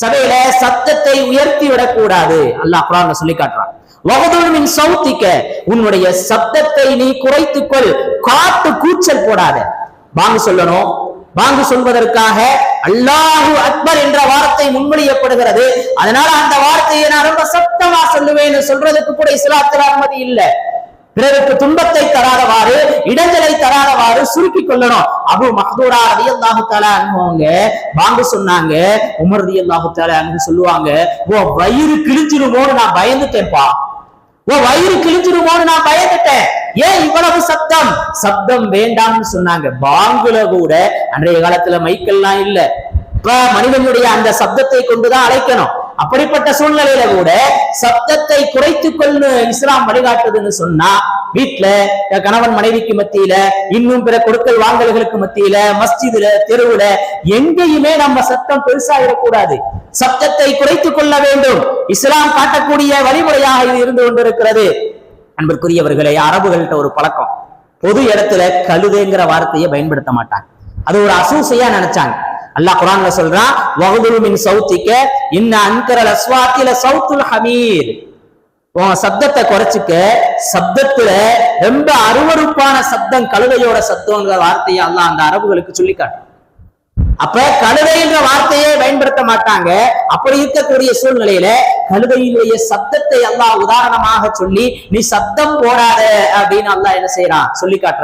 சபையில சத்தத்தை உயர்த்தி விடக்கூடாது. அல்லாஹ் குரான் சொல்லி காட்டுறான். சௌத்திக்க உன்னுடைய சத்தத்தை நீ குறைத்துக்கொள் காட்டு கூச்சல் போடாத. வாங்க சொல்லணும். வாங்க சொல்வதற்காக அல்லாஹு அக்பர் என்ற வார்த்தை முன்மொழியப்படுகிறது. அதனால அந்த வார்த்தையை நான் ரொம்ப சத்தமா சொல்லுவேன் சொல்றதுக்கு கூட இஸ்லாத்துல அனுமதி இல்லை. பிறருக்கு துன்பத்தை தராதவாறு இடைஞ்சலை தராதவாறு சுருக்கி கொள்ளணும். அபு மஹதூரா ரதி அல்லாஹு தாலா அனுபவங்க வாங்க சொன்னாங்க. உமர் ரதி அல்லாஹு தாலா அனுபவம் சொல்லுவாங்க ஓ வயிறு கிழிஞ்சிருமோன்னு நான் பயந்துட்டேன்ப்பா. ஓ வயிறு கிழிஞ்சிருமோன்னு நான் பயந்துட்டேன். ஏன் இவ்வளவு சத்தம்? சப்தம் வேண்டாம்னு சொன்னாங்க. பாங்குல கூட அன்றைய காலத்துல மைக்கெல்லாம் இல்ல. மனிதனுடைய அந்த சப்தத்தை கொண்டுதான் அழைக்கணும். அப்படிப்பட்ட சூழ்நிலையில கூட சப்தத்தை குறைத்துக் கொள்ளு இஸ்லாம் வழிகாட்டுதுன்னு சொன்னா வீட்டுல கணவன் மனைவிக்கு மத்தியில இன்னும் பிற கொடுக்கல் வாங்கல்களுக்கு மத்தியில மஸ்ஜிதுல தெருவுல எங்கேயுமே நம்ம சத்தம் பெருசாகிடக்கூடாது சப்தத்தை குறைத்துக் கொள்ள வேண்டும். இஸ்லாம் காட்டக்கூடிய வழிமுறையாக இது இருந்து கொண்டிருக்கிறது. அன்பிற்குரியவர்களே அரபுகள்கிட்ட ஒரு பழக்கம். பொது இடத்துல கழுதுங்கிற வார்த்தையை பயன்படுத்த மாட்டாங்க. அது ஒரு அசூசையா நினைச்சாங்க. அல்லாஹ் குரான்ல சொல்றான் வகுதுல் மின் சௌத்திக்க இன்ன அன்கரல் அஸ்வாத்தில சவுத்துல் ஹமீர். உன் சப்தத்தை குறைச்சிக்க சப்தத்துல ரொம்ப அருவருப்பான சப்தம் கழுதையோட சத்தம்ங்கிற வார்த்தையை அல்லாஹ் அந்த அரபுகளுக்கு சொல்லி காட்டும் அப்ப கழுதைன்ற வார்த்தையே பயன்படுத்த மாட்டாங்க. அப்படி இருக்கக்கூடிய சூழ்நிலையில கழுதையினுடைய சப்தத்தை அல்லாஹ் உதாரணமாக சொல்லி நீ சத்தம் போடாத அப்படின்னு அல்லாஹ் என்ன செய்யறான் சொல்லி காட்டுறான்.